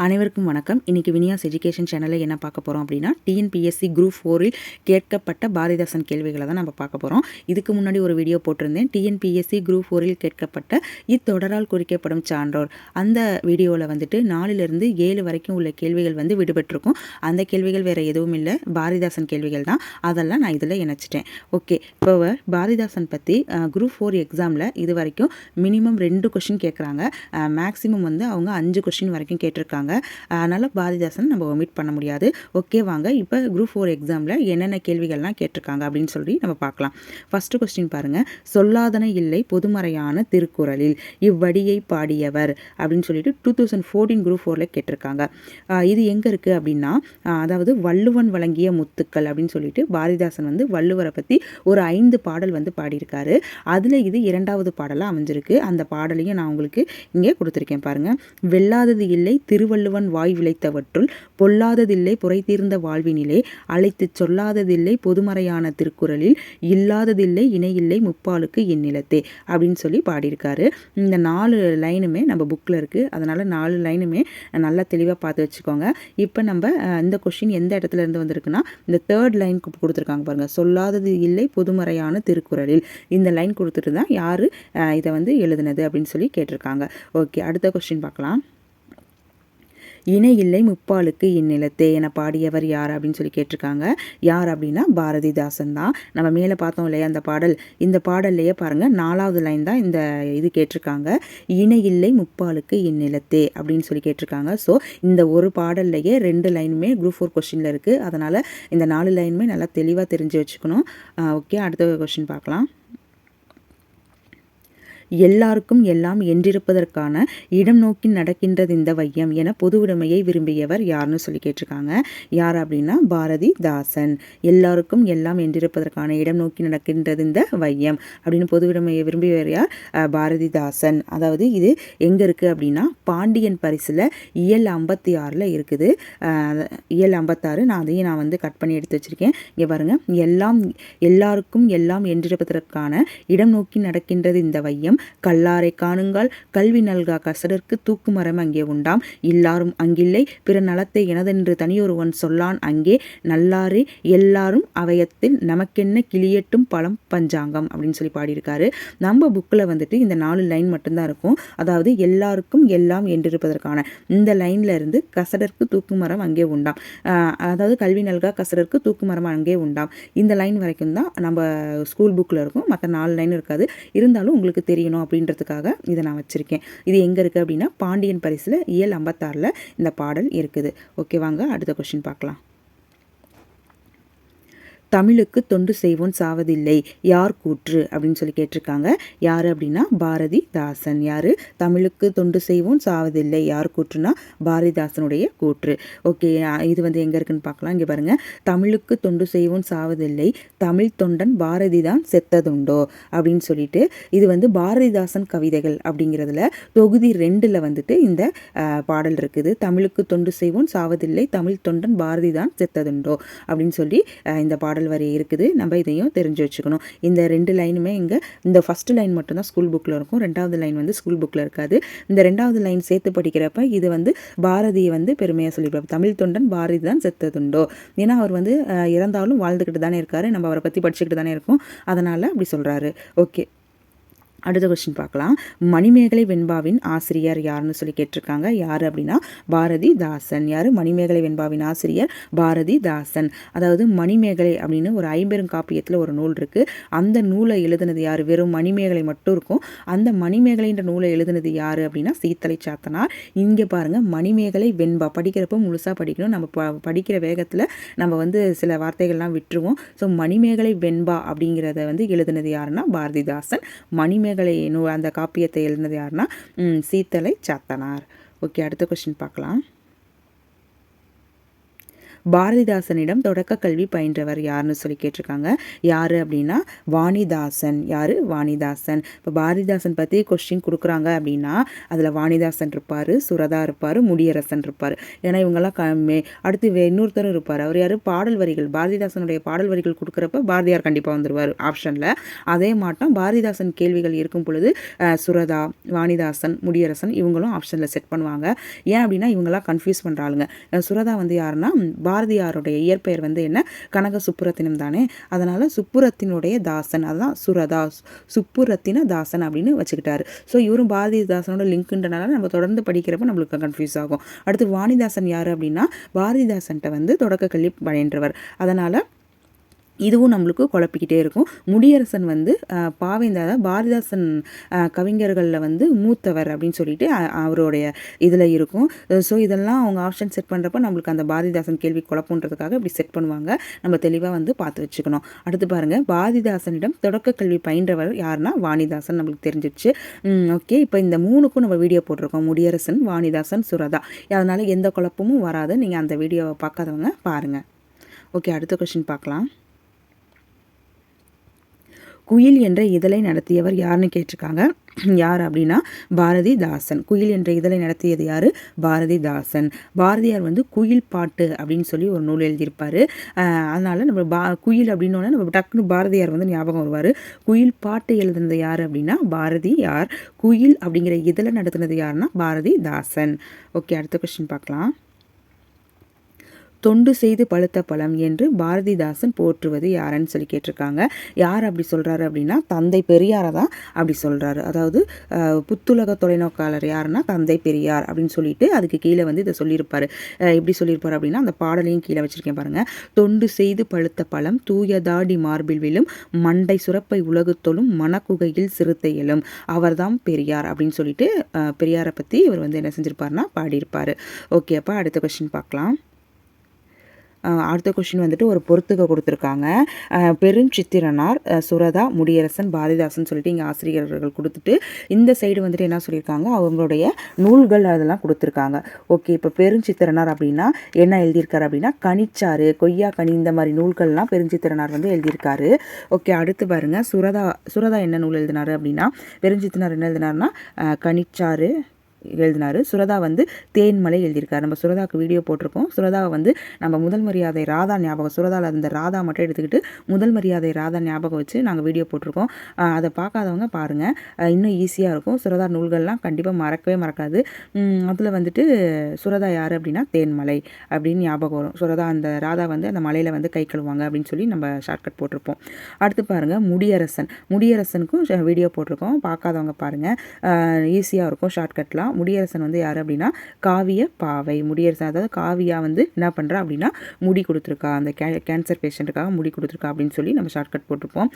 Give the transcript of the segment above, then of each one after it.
அனைவருக்கும் வணக்கம். இன்றைக்கி வினியாஸ் எஜுகேஷன் சேனலில் என்ன பார்க்க போகிறோம் அப்படின்னா டிஎன்பிஎஸ்சி குரூப் ஃபோரில் கேட்கப்பட்ட பாரதிதாசன் கேள்விகளை தான் நம்ம பார்க்க போகிறோம் இதுக்கு முன்னாடி ஒரு வீடியோ போட்டிருந்தேன். டிஎன்பிஎஸ்சி குரூப் ஃபோரில் கேட்கப்பட்ட இத்தொடரால் குறிக்கப்படும் சான்றோர். அந்த வீடியோவில் வந்துட்டு நாலுலேருந்து ஏழு வரைக்கும் உள்ள கேள்விகள் வந்து விடுபட்டிருக்கும். அந்த கேள்விகள் வேறு எதுவும் இல்லை. பாரதிதாசன் கேள்விகள் தான். அதெல்லாம் நான் இதில் இணைச்சிட்டேன். ஓகே இப்போ பாரதிதாசன் பற்றி குரூப் ஃபோர் எக்ஸாமில் இது வரைக்கும் மினிமம் ரெண்டு கொஷின் கேட்குறாங்க மேக்ஸிமம் வந்து அவங்க அஞ்சு கொஷின் வரைக்கும் கேட்டிருக்காங்க. அதனால் பாரதிதாசன் நம்ம ஒமிட் பண்ண முடியாது. ஓகே வாங்க. இப்போ குரூப் ஃபோர் எக்ஸாமில் என்னென்ன கேள்விகள்லாம் கேட்டிருக்காங்க அப்படின்னு சொல்லி நம்ம பார்க்கலாம். ஃபஸ்ட்டு கொஸ்டின் பாருங்கள் சொல்லாதன இல்லை பொதுமறையான திருக்குறளில். இவ்வடியை பாடியவர் அப்படின்னு சொல்லிட்டு டூ தௌசண்ட் ஃபோர்டீன் குரூப் ஃபோரில் கேட்டிருக்காங்க. இது எங்கே இருக்குது அப்படின்னா அதாவது வள்ளுவன் வழங்கிய முத்துக்கள் அப்படின்னு சொல்லிட்டு பாரதிதாசன் வந்து வள்ளுவரை பற்றி ஒரு ஐந்து பாடல் வந்து பாடியிருக்காரு. அதில் இது இரண்டாவது பாடலாக அமைஞ்சிருக்கு. அந்த பாடலையும் நான் உங்களுக்கு இங்கே கொடுத்துருக்கேன் பாருங்கள் வெல்லாதது இல்லை திருவள்ளுவன் வாய் விளைத்தவற்றுள் பொல்லாததில்லை புரை தீர்ந்த வாழ்வினிலே அழைத்துச் சொல்லாததில்லை பொதுமறையான திருக்குறளில் இல்லாததில்லை இணையில்லை முப்பாலுக்கு இந்நிலத்தே அப்படின்னு சொல்லி பாடியிருக்காரு. இந்த நாலு லைனுமே நம்ம புக்கில் இருக்குது அதனால் நாலு லைனுமே நல்லா தெளிவாக பார்த்து வச்சுக்கோங்க. இப்போ நம்ம இந்த கொஷின் எந்த இடத்துல இருந்து வந்திருக்குன்னா இந்த தேர்ட் லைன் கொடுத்துருக்காங்க பாருங்கள் சொல்லாதது இல்லை பொதுமறையான திருக்குறளில். இந்த லைன் கொடுத்துட்டு தான் யார் இதை வந்து எழுதுனது அப்படின்னு சொல்லி கேட்டிருக்காங்க. ஓகே அடுத்த கொஸ்டின் பார்க்கலாம். இணை இல்லை முப்பாலுக்கு இந்நிலத்தே என பாடியவர் யார் அப்படின்னு சொல்லி கேட்டிருக்காங்க. யார் அப்படின்னா பாரதிதாசன் தான். நம்ம மேலே பார்த்தோம் இல்லையா அந்த பாடல்? இந்த பாடல்லையே பாருங்கள் நாலாவது லைன் தான் இந்த இது கேட்டிருக்காங்க. இணை இல்லை முப்பாலுக்கு இந்நிலத்தே அப்படின்னு சொல்லி கேட்டிருக்காங்க. ஸோ இந்த ஒரு பாடல்லையே ரெண்டு லைனுமே குரூப் ஃபோர் கொஷினில் இருக்குது அதனால் இந்த நாலு லைனுமே நல்லா தெளிவாக தெரிஞ்சு வச்சுக்கணும். ஓகே அடுத்த கொஷின் பார்க்கலாம். எல்லாருக்கும் எல்லாம் என்றிருப்பதற்கான இடம் நோக்கி நடக்கின்றது இந்த வையம் என பொதுவுடைமையை விரும்பியவர் யாருன்னு சொல்லி கேட்டிருக்காங்க. யார் அப்படின்னா பாரதி தாசன் எல்லாருக்கும் எல்லாம் என்றிருப்பதற்கான இடம் நோக்கி நடக்கின்றது இந்த வையம் அப்படின்னு பொதுவுடைமையை விரும்பியவர் யார்? பாரதிதாசன். அதாவது இது எங்கே இருக்குது அப்படின்னா பாண்டியன் பரிசில் இயல் ஐம்பத்தி ஆறில் இருக்குது இயல் ஐம்பத்தாறு. நான் அதையும் நான் வந்து கட் பண்ணி எடுத்து வச்சுருக்கேன். இங்கே பாருங்கள் எல்லாம் எல்லாருக்கும் எல்லாம் என்றிருப்பதற்கான இடம் நோக்கி நடக்கின்றது இந்த வையம். கல்லாரை காணுங்கள். கல்வி நல்கா கசடற்கு தூக்குமரம் அங்கே உண்டாம். எல்லாரும் அங்கில்லை. பிற நலத்தை எனதென்று தனியொருவன் சொல்லான். அங்கே நல்லாரே எல்லாரும் அவயத்தில் நமக்கென்ன கிளியட்டும் பழம் பஞ்சாங்கம் அப்படின்னு சொல்லி பாடியிருக்காரு. நம்ம புக்கில் வந்துட்டு இந்த நாலு லைன் மட்டும்தான் இருக்கும். அதாவது எல்லாருக்கும் எல்லாம் என்றிருப்பதற்கான இந்த லைனில் இருந்து கசடற்கு தூக்குமரம் அங்கே உண்டாம். அதாவது கல்வி நல்கா கசடற்கு தூக்குமரம் அங்கே உண்டாம். இந்த லைன் வரைக்கும் தான் நம்ம ஸ்கூல் புக்கில் இருக்கும். மற்ற நாலு லைன் இருக்காது. இருந்தாலும் உங்களுக்கு தெரியும். தெரியணும் அப்படின்றதுக்காக இதை நான் வச்சுருக்கேன். இது எங்கே இருக்குது அப்படின்னா பாண்டியன் பரிசில் இயல் ஐம்பத்தாறில் இந்த பாடல் இருக்குது. ஓகே வாங்க அடுத்த கொஷின் பார்க்கலாம். தமிழுக்கு தொண்டு செய்வோன் சாவதில்லை. யார் கூற்று? அப்படின்னு சொல்லி கேட்டிருக்காங்க. யார் அப்படின்னா பாரதி தாசன் யார்? தமிழுக்கு தொண்டு செய்வோன் சாவதில்லை. யார் கூற்றுனா பாரதிதாசனுடைய கூற்று. ஓகே இது வந்து எங்கே இருக்குன்னு பார்க்கலாம். இங்கே பாருங்கள் தமிழுக்கு தொண்டு செய்வோன் சாவதில்லை. தமிழ் தொண்டன் பாரதி தான் செத்ததுண்டோ? அப்படின்னு சொல்லிட்டு இது வந்து பாரதிதாசன் கவிதைகள் அப்படிங்கிறதுல தொகுதி ரெண்டில் வந்துட்டு இந்த பாடல் இருக்குது. தமிழுக்கு தொண்டு செய்வோன் சாவதில்லை. தமிழ் தொண்டன் பாரதி தான் செத்ததுண்டோ? அப்படின்னு சொல்லி இந்த பாடல் பாடல் வரி இருக்குது. நம்ம இதையும் தெரிஞ்சு வச்சுக்கணும். இந்த ரெண்டு லைனுமே இங்கே இந்த ஃபஸ்ட்டு லைன் மட்டும்தான் ஸ்கூல் புக்கில் இருக்கும். ரெண்டாவது லைன் வந்து ஸ்கூல் புக்கில் இருக்காது. இந்த ரெண்டாவது லைன் சேர்த்து படிக்கிறப்ப இது வந்து பாரதியை வந்து பெருமையாக சொல்லியிருப்பார். தமிழ் தொண்டன் பாரதி தான் செத்ததுண்டோ? ஏன்னா அவர் வந்து இறந்தாலும் வாழ்ந்துக்கிட்டு தானே இருக்காரு. நம்ம அவரை பற்றி படிச்சுக்கிட்டு தானே இருக்கோம். அதனால் அப்படி சொல்கிறாரு ஓகே. அடுத்த கொஸ்டின் பார்க்கலாம். மணிமேகலை வெண்பாவின் ஆசிரியர் யாருன்னு சொல்லி கேட்டிருக்காங்க. யார் அப்படின்னா பாரதி தாசன் யார்? மணிமேகலை வெண்பாவின் ஆசிரியர் பாரதி தாசன் அதாவது மணிமேகலை அப்படின்னு ஒரு ஐம்பெரும் காப்பியத்தில் ஒரு நூல் இருக்குது அந்த நூலை எழுதுனது யார்? வெறும் மணிமேகலை மட்டும் இருக்கும். அந்த மணிமேகலைன்ற நூலை எழுதுனது யார் அப்படின்னா சீத்தலை சாத்தனார். இங்கே பாருங்கள் மணிமேகலை வெண்பா. படிக்கிறப்போ முழுசாக படிக்கணும். நம்ம ப படிக்கிற வேகத்தில் நம்ம வந்து சில வார்த்தைகள்லாம் விட்டுருவோம். ஸோ மணிமேகலை வெண்பா அப்படிங்கிறத வந்து எழுதுனது யாருன்னா பாரதிதாசன். மணிமே மணிமேகலை நூ அந்த காப்பியத்தை எழுதினது யாருன்னா சீத்தலை சாத்தனார். ஓகே அடுத்த கொஸ்டின் பார்க்கலாம். பாரதிதாசனிடம் தொடக்க கல்வி பயின்றவர் யாருன்னு சொல்லி கேட்டிருக்காங்க. யார் அப்படின்னா வாணிதாசன். யார்? வாணிதாசன். இப்போ பாரதிதாசன் பற்றி கொஸ்டின் கொடுக்குறாங்க அப்படின்னா அதில் வாணிதாசன் இருப்பார் சுரதா இருப்பார் முடியரசன் இருப்பார். ஏன்னா இவங்கெல்லாம் கம்மே அடுத்து இன்னொருத்தரும் இருப்பார். அவர் யார்? பாடல் வரிகள் பாரதிதாசனுடைய பாடல் வரிகள் கொடுக்குறப்ப பாரதியார் கண்டிப்பாக வந்துடுவார் ஆப்ஷனில் அதே மாட்டம் பாரதிதாசன் கேள்விகள் இருக்கும் பொழுது சுரதா வாணிதாசன் முடியரசன் இவங்களும் ஆப்ஷனில் செட் பண்ணுவாங்க. ஏன் அப்படின்னா இவங்கெல்லாம் கன்ஃபியூஸ் பண்ணுறாளுங்க சுரதா வந்து யாருன்னா பாரதியாருடைய இயற்பெயர் வந்து என்ன? கனக சுப்புரத்தினம் தானே. அதனால் சுப்புரத்தினுடைய தாசன். அதுதான் சுரதா சுப்புரத்தின தாசன் அப்படின்னு வச்சுக்கிட்டாரு. ஸோ இவரும் பாரதிதாசனோட லிங்க்ன்றனால நம்ம தொடர்ந்து படிக்கிறப்ப நம்மளுக்கு கன்ஃபியூஸ் ஆகும். அடுத்து வாணிதாசன் யார் அப்படின்னா பாரதிதாசன்கிட்ட வந்து தொடக்க கல்வி பயின்றவர். அதனால் இதுவும் நம்மளுக்கு குழப்பிக்கிட்டே இருக்கும். முடியரசன் வந்து பாவேந்தாதா பாரதிதாசன் கவிஞர்களில் வந்து மூத்தவர் அப்படின்னு சொல்லிட்டு அவருடைய இதில் இருக்கும். ஸோ இதெல்லாம் அவங்க ஆப்ஷன் செட் பண்ணுறப்ப நம்மளுக்கு அந்த பாரதிதாசன் கேள்வி குழப்பன்றதுக்காக இப்படி செட் பண்ணுவாங்க. நம்ம தெளிவாக வந்து பார்த்து வச்சுக்கணும். அடுத்து பாருங்கள் பாரதிதாசனிடம் தொடக்க கல்வி பயின்றவர் யாருன்னா வாணிதாசன் நம்மளுக்கு தெரிஞ்சிடுச்சு ஓகே. இப்போ இந்த மூணுக்கும் நம்ம வீடியோ போட்டிருக்கோம். முடியரசன் வாணிதாசன் சுரதா. அதனால் எந்த குழப்பமும் வராது. நீங்கள் அந்த வீடியோவை பார்க்காதவங்க பாருங்கள் ஓகே. அடுத்த கொஷின் பார்க்கலாம். குயில் என்ற இதழை நடத்தியவர் யாருன்னு கேட்டிருக்காங்க. யார் அப்படின்னா பாரதிதாசன். குயில் என்ற இதழை நடத்தியது யார்? பாரதிதாசன். பாரதியார் வந்து குயில் பாட்டு அப்படின்னு சொல்லி ஒரு நூல் எழுதியிருப்பார். அதனால் நம்ம பா குயில் அப்படின்னோடனே நம்ம டக்குனு பாரதியார் வந்து ஞாபகம் வருவார். குயில் பாட்டு எழுதுனது யார் அப்படின்னா பாரதியார். குயில் அப்படிங்கிற இதழை நடத்துனது யாருன்னா பாரதிதாசன். ஓகே அடுத்த கொஸ்டின் பார்க்கலாம். தொண்டு செய்து பழுத்த பழம் என்று பாரதிதாசன் போற்றுவது யாருன்னு சொல்லி கேட்டிருக்காங்க. யார் அப்படி சொல்கிறாரு அப்படின்னா தந்தை பெரியாரை தான் அப்படி சொல்கிறாரு அதாவது புத்துலக தொலைநோக்காளர் யாருன்னா தந்தை பெரியார் அப்படின்னு சொல்லிட்டு அதுக்கு கீழே வந்து இதை சொல்லியிருப்பார். எப்படி சொல்லியிருப்பார் அப்படின்னா அந்த பாடலையும் கீழே வச்சுருக்கேன் பாருங்கள் தொண்டு செய்து பழுத்த பழம் தூயதாடி மார்பில் விழும் மண்டை சுரப்பை உலகுத்தொழும் மனக்குகையில் சிறுத்தையிலும் அவர்தான் பெரியார் அப்படின்னு சொல்லிட்டு பெரியாரை பற்றி இவர் வந்து என்ன செஞ்சிருப்பார்னா பாடியிருப்பார். ஓகே அப்போ அடுத்த கொஸ்டின் பார்க்கலாம். அடுத்த கொஷின் வந்துட்டு ஒரு பொறுத்துக்க கொடுத்துருக்காங்க. பெருஞ்சித்திரனார் சுரதா முடியரசன் பாரதிதாசன் சொல்லிட்டு இங்கே ஆசிரியர்கள் கொடுத்துட்டு இந்த சைடு வந்துட்டு என்ன சொல்லியிருக்காங்க? அவங்களுடைய நூல்கள் அதெல்லாம் கொடுத்துருக்காங்க. ஓகே இப்போ பெருஞ்சித்திரனார் அப்படின்னா என்ன எழுதியிருக்காரு அப்படின்னா கனிச்சாறு கொய்யா கனி இந்த மாதிரி நூல்கள்லாம் பெருஞ்சித்திரனார் வந்து எழுதியிருக்காரு. ஓகே அடுத்து பாருங்கள் சுரதா சுரதா என்ன நூல் எழுதினார் அப்படின்னா பெருஞ்சித்திரனார் என்ன எழுதினார்னா கனிச்சாறு எழுதினார். சுரதா வந்து தேன்மலை எழுதியிருக்காரு. நம்ம சுரதாவுக்கு வீடியோ போட்டிருக்கோம். சுரதாவை வந்து நம்ம முதல் மரியாதை ராதா ஞாபகம் சுரதாவில் இருந்த ராதா மட்டும் எடுத்துக்கிட்டு முதல் மரியாதை ராதா ஞாபகம் வச்சு நாங்கள் வீடியோ போட்டிருக்கோம். அதை பார்க்காதவங்க பாருங்கள் இன்னும் ஈஸியாக இருக்கும். சுரதா நூல்கள்லாம் கண்டிப்பாக மறக்கவே மறக்காது. அதில் வந்துட்டு சுரதா யார் அப்படின்னா தேன்மலை அப்படின்னு ஞாபகம் வரும். சுரதா அந்த ராதா வந்து அந்த மலையில் வந்து கை கழுவாங்க அப்படின்னு சொல்லி நம்ம ஷார்ட்கட் போட்டிருப்போம். அடுத்து பாருங்கள் முடியரசன். முடியரசனுக்கும் வீடியோ போட்டிருக்கோம். பார்க்காதவங்க பாருங்கள் ஈஸியாக இருக்கும் ஷார்ட்கட்லாம் முடியரசன் வந்து யார் அப்படின்னா? காவிய பாவை. முடியரசன் அதாவது காவியா வந்து என்ன பண்ணுறா அப்படின்னா முடி கொடுத்துருக்கா. அந்த கே கேன்சர் பேஷண்ட்டுக்காக முடி கொடுத்துருக்கா அப்படின்னு சொல்லி நம்ம ஷார்ட்கட் போட்டிருப்போம்.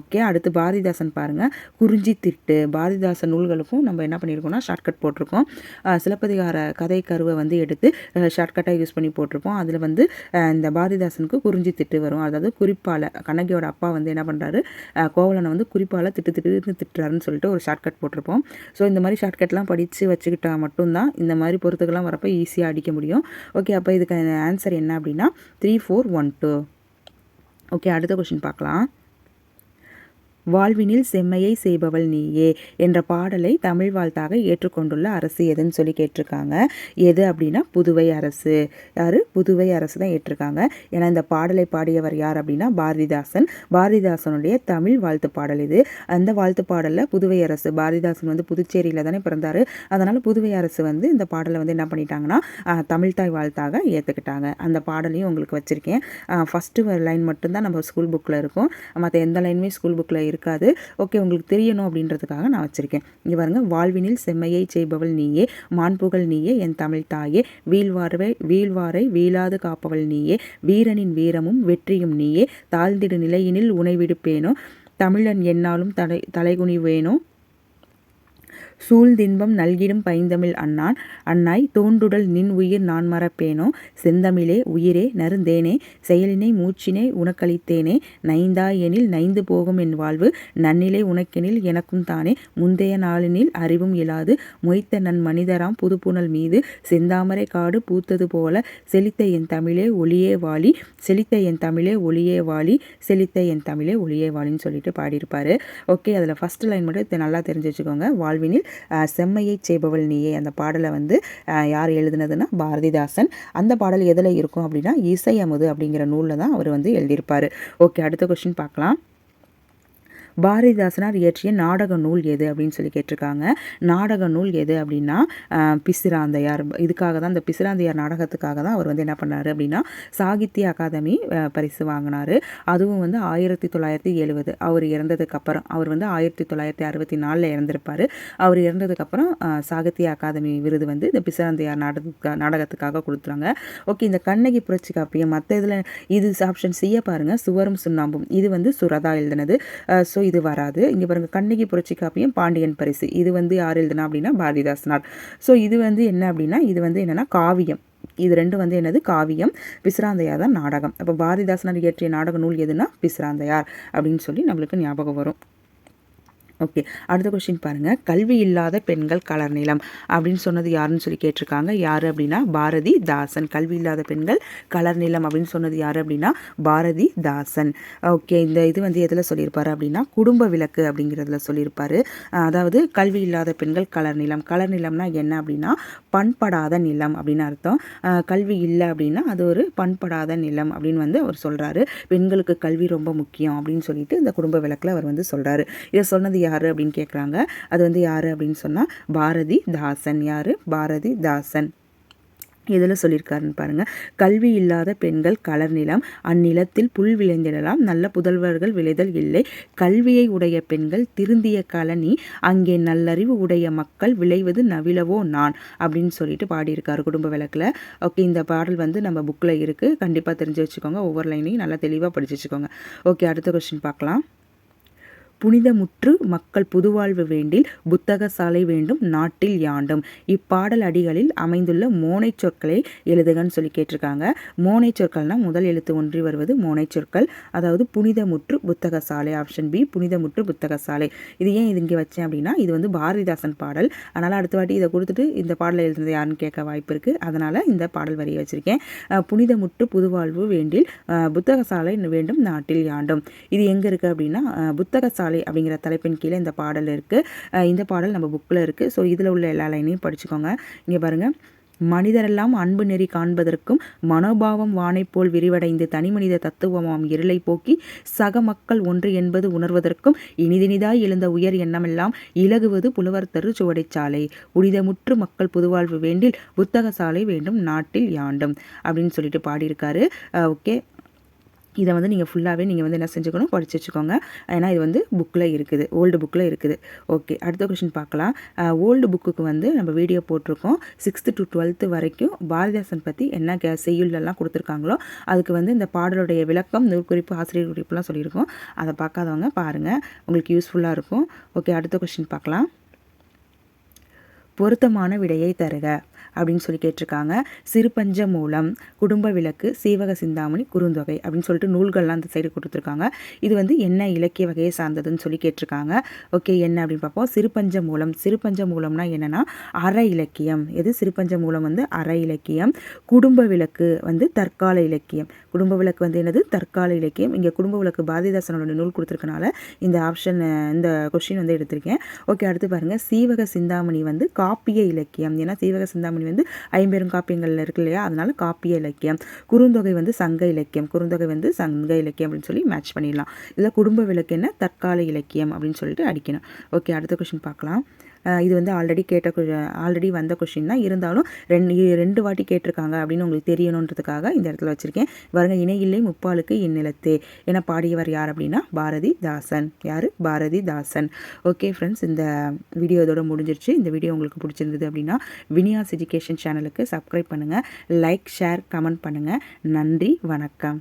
ஓகே அடுத்து பாரதிதாசன் பாருங்கள் குறிஞ்சி திட்டு. பாரதிதாசன் நூல்களுக்கும் நம்ம என்ன பண்ணியிருக்கோம்னா ஷார்ட்கட் போட்டிருக்கோம். சிலப்பதிகார கதை கருவை வந்து எடுத்து ஷார்ட்கட்டாக யூஸ் பண்ணி போட்டிருப்போம். அதில் வந்து இந்த பாரதிதாசனுக்கு குறிஞ்சி திட்டு வரும். அதாவது குறிப்பால் கண்ணகியோட அப்பா வந்து என்ன பண்ணுறாரு கோவலனை வந்து குறிப்பால் திட்டு திட்டு திட்டுறாருன்னு சொல்லிட்டு ஒரு ஷார்ட்கட் போட்டிருப்போம். ஸோ இந்த மாதிரி ஷார்ட்கட்லாம் படித்து வச்சு வச்சுக்கிட்டால் மட்டும்தான் இந்த மாதிரி பொறுத்துக்கெல்லாம் வரப்போ ஈஸியாக அடிக்க முடியும். ஓகே அப்போ இதுக்கு ஆன்சர் என்ன அப்படின்னா three four one two okay அடுத்த கொஷின் பார்க்கலாம். வாழ்வினில் செம்மையை செய்பவள் நீயே என்ற பாடலை தமிழ் வாழ்த்தாக ஏற்றுக்கொண்டுள்ள அரசு எதுன்னு சொல்லி கேட்டிருக்காங்க. எது அப்படின்னா புதுவை அரசு. யார்? புதுவை அரசு தான் ஏற்றிருக்காங்க. ஏன்னா இந்த பாடலை பாடியவர் யார் அப்படின்னா பாரதிதாசன். பாரதிதாசனுடைய தமிழ் வாழ்த்து பாடல் இது. அந்த வாழ்த்து பாடலில் புதுவை அரசு பாரதிதாசன் வந்து புதுச்சேரியில் தானே பிறந்தார். அதனால் புதுவை அரசு வந்து இந்த பாடலை வந்து என்ன பண்ணிட்டாங்கன்னா தமிழ்தாய் வாழ்த்தாக ஏற்றுக்கிட்டாங்க அந்த பாடலையும் உங்களுக்கு வச்சுருக்கேன். ஃபஸ்ட்டு லைன் மட்டும்தான் நம்ம ஸ்கூல் புக்கில் இருக்கும். மற்ற எந்த லைனுமே ஸ்கூல் புக்கில் இருக்காது. ஓகே உங்களுக்கு தெரியணும் அப்படின்றதுக்காக நான் வச்சுருக்கேன். இங்கே பாருங்கள் வாழ்வினில் செம்மையை செய்பவள் நீயே மாண்புகள் நீயே என் தமிழ் தாயே வீழ்வாரை வீழ்வாரை வீழாது காப்பவள் நீயே வீரனின் வீரமும் வெற்றியும் நீயே தாழ்ந்திடு நிலையினில் உணவிடுப்பேனோ தமிழன் என்னாலும் தலை தலைகுனிவேனோ சூழ்தின்பம் நல்கிடும் பைந்தமிழ் அண்ணான் அண்ணாய் தோன்றுடல் நின் உயிர் நான் மறப்பேனோ? செந்தமிழே உயிரே நருந்தேனே செயலினை மூச்சினை உனக்களித்தேனே? நைந்தா எனில் நைந்து போகும் என் வாழ்வு. நன்னிலை உனக்கெனில் எனக்கும் தானே. முந்தைய நாளினில் அறிவும் இல்லாது மொய்த்த நன் மனிதராம் புதுப்புணல் மீது. செந்தாமரை காடு பூத்தது போல. செழித்த என் தமிழே ஒளியே வாழி செழித்த என் தமிழே ஒளியே வாழி செழித்த என் தமிழே ஒளியே வாழின்னு சொல்லிட்டு பாடியிருப்பாரு. ஓகே அதில் ஃபஸ்ட் லைன் மட்டும் நல்லா தெரிஞ்சு வச்சுக்கோங்க. வாழ்வினில் செம்மையை செய்பவள் நீயே. அந்த பாடலை வந்து யார் எழுதுனதுன்னா பாரதிதாசன். அந்த பாடல் எதில் இருக்கும் அப்படின்னா இசை அமுது அப்படிங்கிற நூலில் தான் அவர் வந்து எழுதியிருப்பார். ஓகே அடுத்த கொஸ்டின் பார்க்கலாம். பாரதிதாசனார் இயற்றிய நாடக நூல் எது அப்படின்னு சொல்லி கேட்டிருக்காங்க. நாடக நூல் எது அப்படின்னா பிசிராந்தையார். இதுக்காக தான் இந்த பிசிராந்தையார் நாடகத்துக்காக தான் அவர் வந்து என்ன பண்ணார் அப்படின்னா சாகித்ய அகாதமி பரிசு வாங்கினார். அதுவும் வந்து ஆயிரத்தி தொள்ளாயிரத்தி எழுபது அவர் இறந்ததுக்கு அப்புறம் அவர் வந்து ஆயிரத்தி தொள்ளாயிரத்தி அறுபத்தி நாலில் இறந்திருப்பார். அவர் இறந்ததுக்கப்புறம் சாகித்ய அகாதமி விருது வந்து இந்த பிசிராந்தையார் நாடக நாடகத்துக்காக கொடுத்துறாங்க. ஓகே இந்த கண்ணகி புரட்சி காப்பியம் மற்ற இதில் இது ஆப்ஷன் செய்ய பாருங்கள் சுவரும் சுண்ணாம்பும். இது வந்து சுரதா எழுதினது. ஸோ இது வராது. இங்கே பாருங்கள் கண்ணகி புரட்சி காப்பியம் பாண்டியன் பரிசு. இது வந்து யார் எழுதுனா அப்படின்னா பாரதிதாசனார். ஸோ இது வந்து என்ன அப்படின்னா இது வந்து என்னென்னா காவியம். இது ரெண்டும் வந்து என்னது? காவியம். பிசிராந்தையார் தான் நாடகம். அப்போ பாரதிதாசனார் இயற்றிய நாடக நூல் எதுனா பிசிராந்தையார் அப்படின்னு சொல்லி நம்மளுக்கு ஞாபகம் வரும். ஓகே. அடுத்த கொஸ்டின் பாருங்கள் கல்வி இல்லாத பெண்கள் கலர் நிலம் அப்படின்னு சொன்னது யாருன்னு சொல்லி கேட்டிருக்காங்க. யார் அப்படின்னா பாரதி தாசன். கல்வி இல்லாத பெண்கள் கலர் நிலம் அப்படின்னு சொன்னது யார் அப்படின்னா பாரதி தாசன். ஓகே. இந்த இது வந்து எதில் சொல்லியிருப்பாரு அப்படின்னா குடும்ப விளக்கு அப்படிங்கிறதுல சொல்லியிருப்பார். அதாவது கல்வி இல்லாத பெண்கள் கலர் நிலம். கலர் நிலம்னா என்ன அப்படின்னா பண்படாத நிலம் அப்படின்னு அர்த்தம். கல்வி இல்லை அப்படின்னா அது ஒரு பண்படாத நிலம் அப்படின்னு வந்து அவர் சொல்கிறாரு பெண்களுக்கு கல்வி ரொம்ப முக்கியம் அப்படின்னு சொல்லிட்டு இந்த குடும்ப விளக்கில் அவர் வந்து சொல்கிறாரு இதை சொன்னது யார் அப்படின்னு கேட்குறாங்க அது வந்து யார் அப்படின்னு சொன்னால் பாரதி தாசன். யார்? பாரதி தாசன். எதில் சொல்லியிருக்காருன்னு பாருங்கள் கல்வி இல்லாத பெண்கள் கலர் நிலம் அந்நிலத்தில் புல் விளைந்திடலாம். நல்ல புதல்வர்கள் விளைதல் இல்லை. கல்வியை உடைய பெண்கள் திருந்திய கலனி அங்கே நல்லறிவு உடைய மக்கள் விளைவது நவிழவோ நான்? அப்படின்னு சொல்லிட்டு பாடியிருக்காரு குடும்ப விளக்கில். ஓகே இந்த பாடல் வந்து நம்ம புக்கில் இருக்குது கண்டிப்பாக தெரிஞ்சு வச்சுக்கோங்க. ஒவ்வொரு லைனையும் நல்லா தெளிவாக படிச்சு வச்சுக்கோங்க. ஓகே அடுத்த கொஸ்டின் பார்க்கலாம். புனிதமுற்று மக்கள் புதுவாழ்வு வேண்டில் புத்தக சாலை வேண்டும் நாட்டில் யாண்டும். இப்பாடல் அடிகளில் அமைந்துள்ள மோனை சொற்களை எழுதுகன்னு சொல்லி கேட்டிருக்காங்க. மோனை சொற்கள்னால் முதல் எழுத்து ஒன்றி வருவது மோனை சொற்கள். அதாவது புனிதமுற்று புத்தக சாலை ஆப்ஷன் பி புனிதமுற்று புத்தக சாலை இது ஏன் இது இங்கே வச்சேன் அப்படின்னா இது வந்து பாரதிதாசன் பாடல். அதனால் அடுத்த வாட்டி இதை கொடுத்துட்டு இந்த பாடலை எழுதுனது யாருன்னு கேட்க வாய்ப்பு இருக்குது அதனால் இந்த பாடல் வரியை வச்சுருக்கேன். புனிதமுற்று புதுவாழ்வு வேண்டில் புத்தக சாலை வேண்டும் நாட்டில் யாண்டும். இது எங்கே இருக்குது அப்படின்னா புத்தக சாலை சாலை அப்படிங்கிற தலைப்பின் கீழே இந்த பாடல் இருக்குது இந்த பாடல் நம்ம புக்கில் இருக்குது ஸோ இதில் உள்ள எல்லா லைனையும் படிச்சுக்கோங்க. இங்கே பாருங்கள் மனிதரெல்லாம் அன்பு நெறி காண்பதற்கும் மனோபாவம் வானை போல் விரிவடைந்து தனிமனித தத்துவமாம் இருளை போக்கி சக மக்கள் ஒன்று என்பது உணர்வதற்கும் இனிதினிதாய் எழுந்த உயர் எண்ணமெல்லாம் இலகுவது புலவர் தரு சுவடைச்சாலை. உரிதமுற்று மக்கள் புதுவாழ்வு வேண்டில் புத்தக சாலை வேண்டும் நாட்டில் யாண்டும் அப்படின்னு சொல்லிட்டு பாடியிருக்காரு. ஓகே இதை வந்து நீங்கள் ஃபுல்லாகவே நீங்கள் வந்து என்ன செஞ்சுக்கணும்? படிச்சு வச்சுக்கோங்க. ஏன்னா இது வந்து புக்கில் இருக்குது. ஓல்டு புக்கில் இருக்குது. ஓகே அடுத்த கொஷின் பார்க்கலாம். ஓல்டு புக்குக்கு வந்து நம்ம வீடியோ போட்டிருக்கோம். சிக்ஸ்த்து டு டுவெல்த்து வரைக்கும் பாரதிதாசன் பற்றி என்ன கே செய்யுள்ளெல்லாம் கொடுத்துருக்காங்களோ அதுக்கு வந்து இந்த பாடலுடைய விளக்கம் நூற்குறிப்பு ஆசிரியர் குறிப்புலாம் சொல்லியிருக்கோம். அதை பார்க்காதவங்க பாருங்கள் உங்களுக்கு யூஸ்ஃபுல்லாக இருக்கும். ஓகே அடுத்த கொஷின் பார்க்கலாம். பொருத்தமான விடையை தருக. அப்படின்னு சொல்லி கேட்டிருக்காங்க. சிறுபஞ்ச மூலம் குடும்ப விளக்கு சீவக சிந்தாமணி குறுந்தொகை அப்படின்னு சொல்லிட்டு நூல்கள்லாம் அந்த சைடு கொடுத்துருக்காங்க. இது வந்து என்ன இலக்கிய வகையை சார்ந்ததுன்னு சொல்லி கேட்டிருக்காங்க. ஓகே என்ன அப்படின்னு பார்ப்போம். சிறுபஞ்ச மூலம் சிறுபஞ்ச மூலம்னா என்னென்னா அற இலக்கியம். எது? சிறுபஞ்ச மூலம் வந்து அற இலக்கியம். குடும்ப விளக்கு வந்து தற்கால இலக்கியம். குடும்ப விளக்கு வந்து என்னது? தற்கால இலக்கியம். இங்கே குடும்ப விளக்கு பாரதிதாசனோட நூல் கொடுத்துருக்கனால இந்த ஆப்ஷன் இந்த கொஷின் வந்து எடுத்திருக்கேன். ஓகே அடுத்து பாருங்கள் சீவக சிந்தாமணி வந்து காப்பிய இலக்கியம். ஏன்னா சீவக சிந்தாமணி வந்து ஐம்பெரும் காப்பியங்களில் இருக்கு இல்லையா? அதனால் காப்பிய இலக்கியம். குறுந்தொகை வந்து சங்க இலக்கியம். குறுந்தொகை வந்து சங்க இலக்கியம் அப்படின்னு சொல்லி மேட்ச் பண்ணிடலாம். இதில் குடும்ப விளக்கு என்ன? தற்கால இலக்கியம் அப்படின்னு சொல்லிட்டு அடிக்கணும். ஓகே அடுத்த கொஷின் பார்க்கலாம். இது வந்து ஆல்ரெடி கேட்ட ஆல்ரெடி வந்த கொஷின் தான். இருந்தாலும் ரெண்டு ரெண்டு வாட்டி கேட்டிருக்காங்க அப்படின்னு உங்களுக்கு தெரியணுன்றதுக்காக இந்த இடத்துல வச்சுருக்கேன். பாருங்க இணையில்லை முப்பாலுக்கு இந்நிலத்தே என பாடியவர் யார் அப்படின்னா? பாரதி தாசன். யார்? பாரதி தாசன். ஓகே ஃப்ரெண்ட்ஸ் இந்த வீடியோ இதோட முடிஞ்சிருச்சு. இந்த வீடியோ உங்களுக்கு பிடிச்சிருந்தது அப்படின்னா வினியாஸ் எஜுகேஷன் சேனலுக்கு சப்ஸ்கிரைப் பண்ணுங்கள் லைக் ஷேர் கமெண்ட் பண்ணுங்கள் நன்றி வணக்கம்.